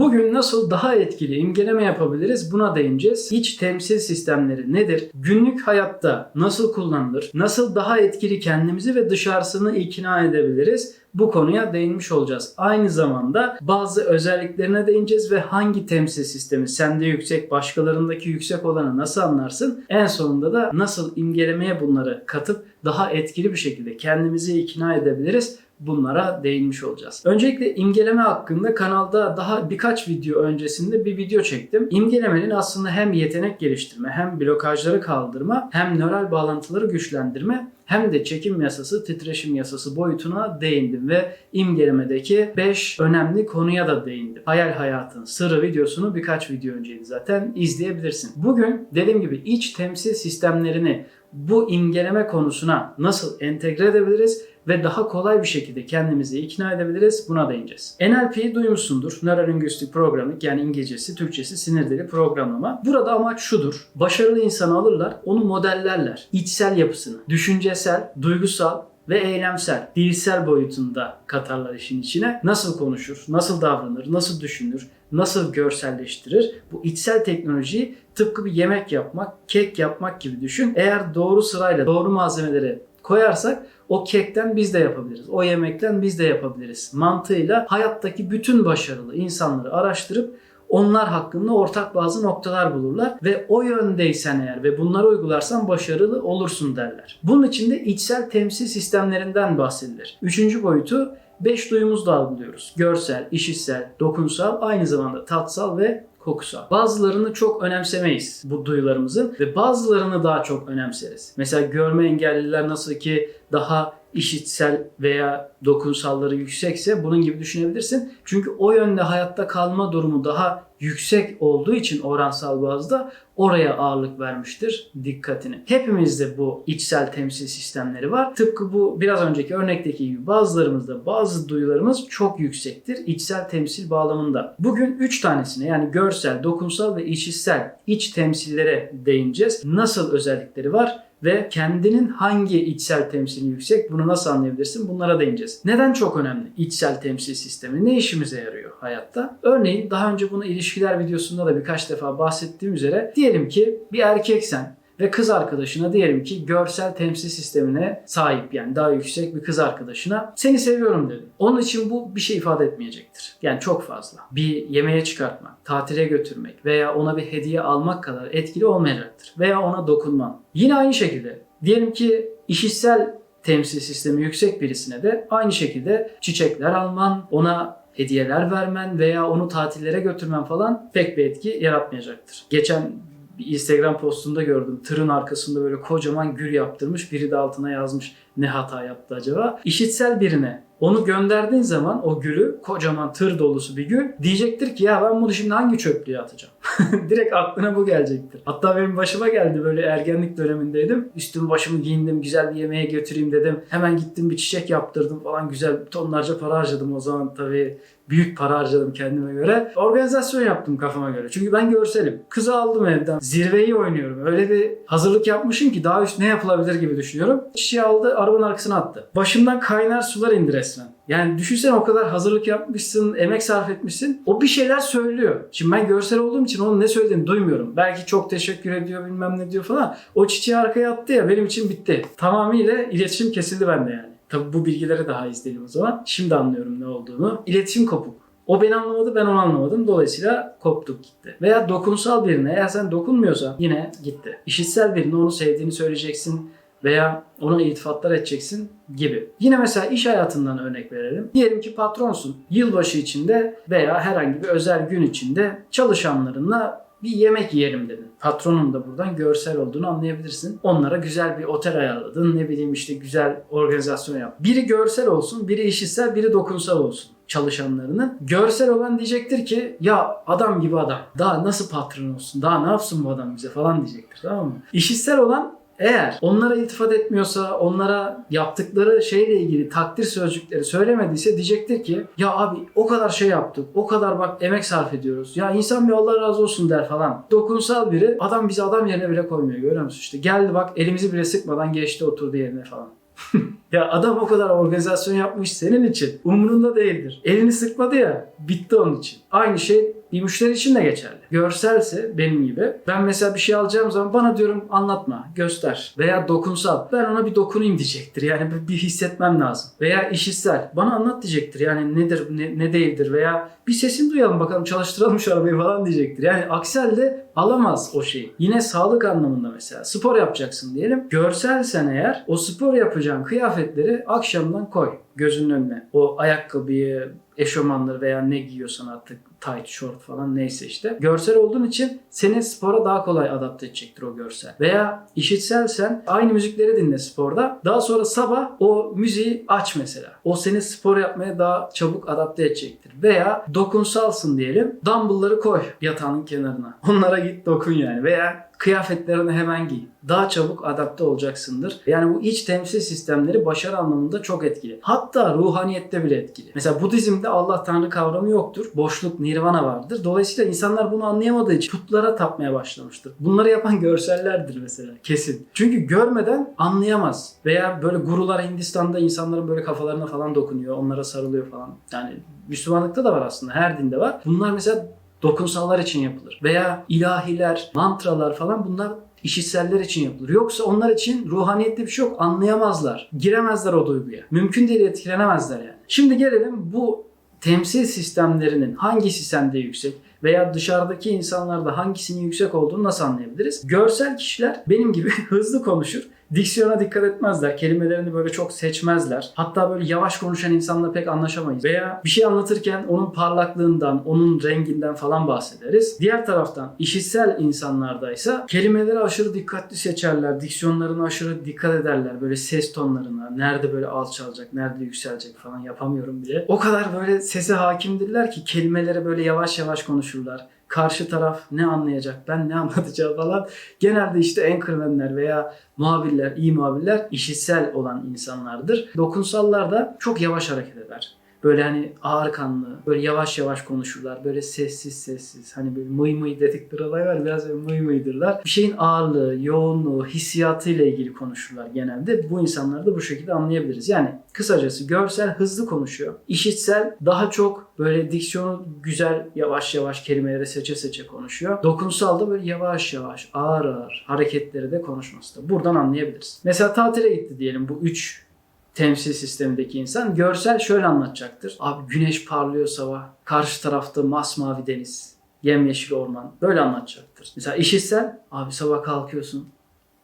Bugün nasıl daha etkili imgeleme yapabiliriz buna değineceğiz. İç temsil sistemleri nedir? Günlük hayatta nasıl kullanılır? Nasıl daha etkili kendimizi ve dışarısını ikna edebiliriz? Bu konuya değinmiş olacağız. Aynı zamanda bazı özelliklerine değineceğiz ve hangi temsil sistemi sende yüksek, başkalarındaki yüksek olanı nasıl anlarsın? En sonunda da nasıl imgelemeye bunları katıp daha etkili bir şekilde kendimizi ikna edebiliriz? Bunlara değinmiş olacağız. Öncelikle imgeleme hakkında kanalda daha birkaç video öncesinde bir video çektim. İmgelemenin aslında hem yetenek geliştirme, hem blokajları kaldırma, hem nöral bağlantıları güçlendirme hem de çekim yasası, titreşim yasası boyutuna değindim ve imgelemedeki 5 önemli konuya da değindim. Hayal Hayatın Sırrı videosunu birkaç video önceydi zaten izleyebilirsin. Bugün dediğim gibi iç temsil sistemlerini bu imgeleme konusuna nasıl entegre edebiliriz ve daha kolay bir şekilde kendimizi ikna edebiliriz buna değineceğiz. NLP'yi duymuşsundur. Neurolinguistic Programming yani İngilizcesi, Türkçesi sinir dili programlama. Burada amaç şudur. Başarılı insanı alırlar, onu modellerler. İçsel yapısını, düşüncesel, duygusal ve eylemsel, dilsel boyutunda katarlar işin içine. Nasıl konuşur, nasıl davranır, nasıl düşünür, nasıl görselleştirir? Bu içsel teknolojiyi tıpkı bir yemek yapmak, kek yapmak gibi düşün. Eğer doğru sırayla doğru malzemeleri koyarsak o kekten biz de yapabiliriz. O yemekten biz de yapabiliriz. Mantığıyla hayattaki bütün başarılı insanları araştırıp onlar hakkında ortak bazı noktalar bulurlar ve o yöndeysen eğer ve bunları uygularsan başarılı olursun derler. Bunun için de içsel temsil sistemlerinden bahsedilir. Üçüncü boyutu beş duyumuzla algılıyoruz. Görsel, işitsel, dokunsal, aynı zamanda tatsal ve kokusal. Bazılarını çok önemsemeyiz bu duyularımızın ve bazılarını daha çok önemseriz. Mesela görme engelliler nasıl ki daha işitsel veya dokunsalları yüksekse bunun gibi düşünebilirsin. Çünkü o yönde hayatta kalma durumu daha yüksek olduğu için oransal bazda oraya ağırlık vermiştir dikkatini. Hepimizde bu içsel temsil sistemleri var. Tıpkı bu biraz önceki örnekteki gibi bazılarımızda bazı duyularımız çok yüksektir içsel temsil bağlamında. Bugün 3 tanesine yani görsel, dokunsal ve işitsel iç temsillere değineceğiz. Nasıl özellikleri var? Ve kendinin hangi içsel temsili yüksek bunu nasıl anlayabilirsin bunlara değineceğiz. Neden çok önemli içsel temsil sistemi? Ne işimize yarıyor hayatta? Örneğin daha önce bunu ilişkiler videosunda da birkaç defa bahsettiğim üzere diyelim ki bir erkeksen ve kız arkadaşına diyelim ki görsel temsil sistemine sahip yani daha yüksek bir kız arkadaşına seni seviyorum dedi. Onun için bu bir şey ifade etmeyecektir. Yani çok fazla. Bir yemeğe çıkartmak, tatile götürmek veya ona bir hediye almak kadar etkili olmayacaktır. Veya ona dokunman. Yine aynı şekilde diyelim ki işitsel temsil sistemi yüksek birisine de aynı şekilde çiçekler alman, ona hediyeler vermen veya onu tatillere götürmen falan pek bir etki yaratmayacaktır. Geçen bir Instagram postunda gördüm. Tırın arkasında böyle kocaman gül yaptırmış. Biri de altına yazmış ne hata yaptı acaba. İşitsel birine onu gönderdiğin zaman o gülü kocaman tır dolusu bir gül diyecektir ki ya ben bunu şimdi hangi çöplüğe atacağım? Direkt aklına bu gelecektir. Hatta benim başıma geldi böyle ergenlik dönemindeydim. Üstümü başımı giyindim güzel bir yemeğe götüreyim dedim. Hemen gittim bir çiçek yaptırdım falan güzel tonlarca para harcadım o zaman tabii büyük para harcadım kendime göre. Organizasyon yaptım kafama göre. Çünkü ben görselim. Kızı aldım evden. Zirveyi oynuyorum. Öyle bir hazırlık yapmışım ki daha üst ne yapılabilir gibi düşünüyorum. Çiçeği aldı arabanın arkasına attı. Başımdan kaynar sular indi resmen. Yani düşünsene o kadar hazırlık yapmışsın, emek sarf etmişsin. O bir şeyler söylüyor. Şimdi ben görsel olduğum için onun ne söylediğini duymuyorum. Belki çok teşekkür ediyor bilmem ne diyor falan. O çiçeği arkaya attı ya benim için bitti. Tamamıyla iletişim kesildi bende yani. Tabi bu bilgilere daha izleyelim o zaman. Şimdi anlıyorum ne olduğunu. İletişim kopuk. O beni anlamadı ben onu anlamadım. Dolayısıyla koptuk gitti. Veya dokunsal birine eğer sen dokunmuyorsan yine gitti. İşitsel birine onu sevdiğini söyleyeceksin veya ona iltifatlar edeceksin gibi. Yine mesela iş hayatından örnek verelim. Diyelim ki patronsun. Yılbaşı içinde veya herhangi bir özel gün içinde çalışanlarınla bir yemek yiyelim dedin. Patronun da buradan görsel olduğunu anlayabilirsin. Onlara güzel bir otel ayarladın. Ne bileyim işte güzel organizasyon yap. Biri görsel olsun, biri işitsel, biri dokunsal olsun çalışanlarının. Görsel olan diyecektir ki ya adam gibi adam. Daha nasıl patron olsun? Daha ne yapsın bu adam bize falan diyecektir tamam mı? İşitsel olan eğer onlara iltifat etmiyorsa, onlara yaptıkları şeyle ilgili takdir sözcükleri söylemediyse diyecektir ki ya abi o kadar şey yaptık, o kadar bak emek sarf ediyoruz. Ya insan bir Allah razı olsun der falan. Dokunsal biri adam bizi adam yerine bile koymuyor görüyor musun? İşte geldi bak elimizi bile sıkmadan geçti oturdu yerine falan. Ya adam o kadar organizasyon yapmış senin için. Umurunda değildir. Elini sıkmadı ya. Bitti onun için. Aynı şey bir müşteri için de geçerli. Görselse benim gibi. Ben mesela bir şey alacağım zaman bana diyorum anlatma, göster. Veya dokunsal. Ben ona bir dokunayım diyecektir. Yani bir, hissetmem lazım. Veya işitsel. Bana anlat diyecektir. Yani nedir, ne, ne değildir. Veya bir sesini duyalım bakalım çalıştıralım şu arabayı falan diyecektir. Yani aksi halde alamaz o şeyi. Yine sağlık anlamında mesela. Spor yapacaksın diyelim. Görselsen eğer o spor yapacağın kıyafetleri akşamdan koy gözünün önüne. O ayakkabıyı, eşofmanları veya ne giyiyorsan artık tight short falan neyse işte. Görsel olduğun için seni spora daha kolay adapte edecektir o görsel. Veya işitselsen aynı müzikleri dinle sporda. Daha sonra sabah o müziği aç mesela. O seni spor yapmaya daha çabuk adapte edecektir. Veya dokunsalsın diyelim. Dumbbell'ları koy yatağının kenarına. Onlara git dokun yani. Veya kıyafetlerini hemen giy. Daha çabuk adapte olacaksındır. Yani bu iç temsil sistemleri başarı anlamında çok etkili. Hatta ruhaniyette bile etkili. Mesela Budizm'de Allah Tanrı kavramı yoktur. Boşluk, nirvana vardır. Dolayısıyla insanlar bunu anlayamadığı için putlara tapmaya başlamıştır. Bunları yapan görsellerdir mesela kesin. Çünkü görmeden anlayamaz. Veya böyle gurular Hindistan'da insanların böyle kafalarına falan dokunuyor. Onlara sarılıyor falan. Yani Müslümanlıkta da var aslında. Her dinde var. Bunlar mesela dokunsallar için yapılır. Veya ilahiler, mantralar falan bunlar işitseller için yapılır. Yoksa onlar için ruhaniyette bir şey yok. Anlayamazlar. Giremezler o duyguya. Mümkün değil etkilenemezler yani. Şimdi gelelim bu temsil sistemlerinin hangisi sende yüksek veya dışarıdaki insanlarda hangisinin yüksek olduğunu nasıl anlayabiliriz? Görsel kişiler benim gibi hızlı konuşur. Diksiyona dikkat etmezler. Kelimelerini böyle çok seçmezler. Hatta böyle yavaş konuşan insanla pek anlaşamayız. Veya bir şey anlatırken onun parlaklığından, onun renginden falan bahsederiz. Diğer taraftan işitsel insanlardaysa kelimeleri aşırı dikkatli seçerler. Diksiyonlarına aşırı dikkat ederler. Böyle ses tonlarına. Nerede böyle alçalacak, nerede yükselecek falan yapamıyorum bile. O kadar böyle sese hakimdirler ki kelimeleri böyle yavaş yavaş konuşurlar karşı taraf ne anlayacak, ben ne anlatacağım falan. Genelde işte anchormanler veya muhabirler, iyi muhabirler işitsel olan insanlardır. Dokunsallar da çok yavaş hareket eder. Böyle hani ağır kanlı, böyle yavaş yavaş konuşurlar. Böyle sessiz sessiz. Hani böyle mıy mıy dedikleri olay var. Biraz böyle mıy mıydırlar. Bir şeyin ağırlığı, yoğunluğu, hissiyatıyla ilgili konuşurlar genelde. Bu insanları da bu şekilde anlayabiliriz. Yani kısacası görsel hızlı konuşuyor. İşitsel daha çok böyle diksiyonu güzel yavaş yavaş kelimeleri seçe seçe konuşuyor. Dokunsal da böyle yavaş yavaş ağır ağır hareketleri de konuşması da. Buradan anlayabiliriz. Mesela tatile gitti diyelim bu üç temsil sistemindeki insan görsel şöyle anlatacaktır. Abi güneş parlıyor sabah. Karşı tarafta masmavi deniz. Yemyeşil orman. Böyle anlatacaktır. Mesela işitsel abi sabah kalkıyorsun.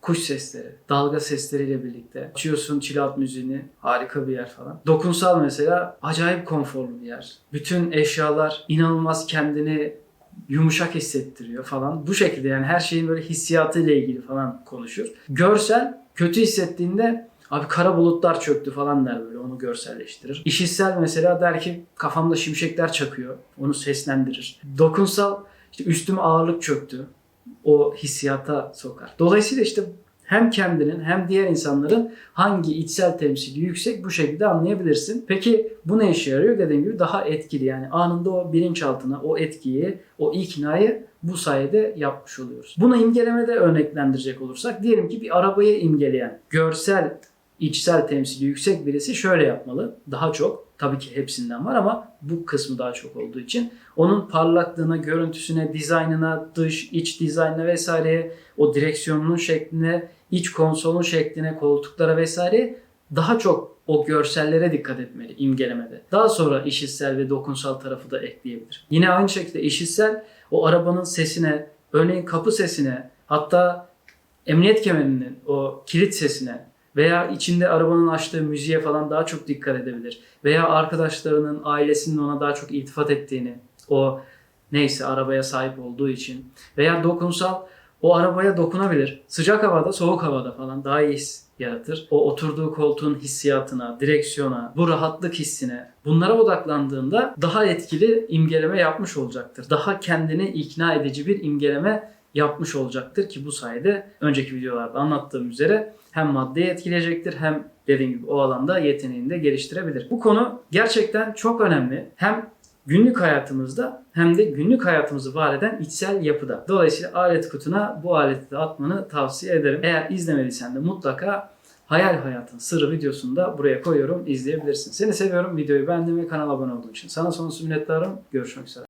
Kuş sesleri, dalga sesleriyle birlikte. Açıyorsun out müziğini. Harika bir yer falan. Dokunsal mesela acayip konforlu bir yer. Bütün eşyalar inanılmaz kendini yumuşak hissettiriyor falan. Bu şekilde yani her şeyin böyle hissiyatıyla ilgili falan konuşur. Görsel kötü hissettiğinde Abi kara bulutlar çöktü falan der böyle onu görselleştirir. İşitsel mesela der ki kafamda şimşekler çakıyor. Onu seslendirir. Dokunsal işte üstüme ağırlık çöktü. O hissiyata sokar. Dolayısıyla işte hem kendinin hem diğer insanların hangi içsel temsili yüksek bu şekilde anlayabilirsin. Peki bu ne işe yarıyor? Dediğim gibi daha etkili yani anında o bilinçaltına o etkiyi, o iknayı bu sayede yapmış oluyoruz. Bunu imgelemede örneklendirecek olursak diyelim ki bir arabayı imgeleyen görsel içsel temsili yüksek birisi şöyle yapmalı. Daha çok tabii ki hepsinden var ama bu kısmı daha çok olduğu için onun parlaklığına, görüntüsüne, dizaynına, dış, iç dizaynına vesaireye, o direksiyonunun şekline, iç konsolun şekline, koltuklara vesaire daha çok o görsellere dikkat etmeli imgelemede. Daha sonra işitsel ve dokunsal tarafı da ekleyebilir. Yine aynı şekilde işitsel o arabanın sesine, örneğin kapı sesine, hatta emniyet kemerinin o kilit sesine veya içinde arabanın açtığı müziğe falan daha çok dikkat edebilir. Veya arkadaşlarının, ailesinin ona daha çok iltifat ettiğini, o neyse arabaya sahip olduğu için veya dokunsal o arabaya dokunabilir. Sıcak havada, soğuk havada falan daha iyi his yaratır. O oturduğu koltuğun hissiyatına, direksiyona, bu rahatlık hissine bunlara odaklandığında daha etkili imgeleme yapmış olacaktır. Daha kendini ikna edici bir imgeleme yapmış olacaktır ki bu sayede önceki videolarda anlattığım üzere hem maddeyi etkileyecektir hem dediğim gibi o alanda yeteneğini de geliştirebilir. Bu konu gerçekten çok önemli. Hem günlük hayatımızda hem de günlük hayatımızı var eden içsel yapıda. Dolayısıyla alet kutuna bu aleti de atmanı tavsiye ederim. Eğer izlemediysen de mutlaka Hayal Hayatın Sırrı videosunu da buraya koyuyorum. izleyebilirsin. Seni seviyorum. Videoyu beğendin ve kanala abone olduğun için. Sana sonsuz minnettarım. Görüşmek üzere.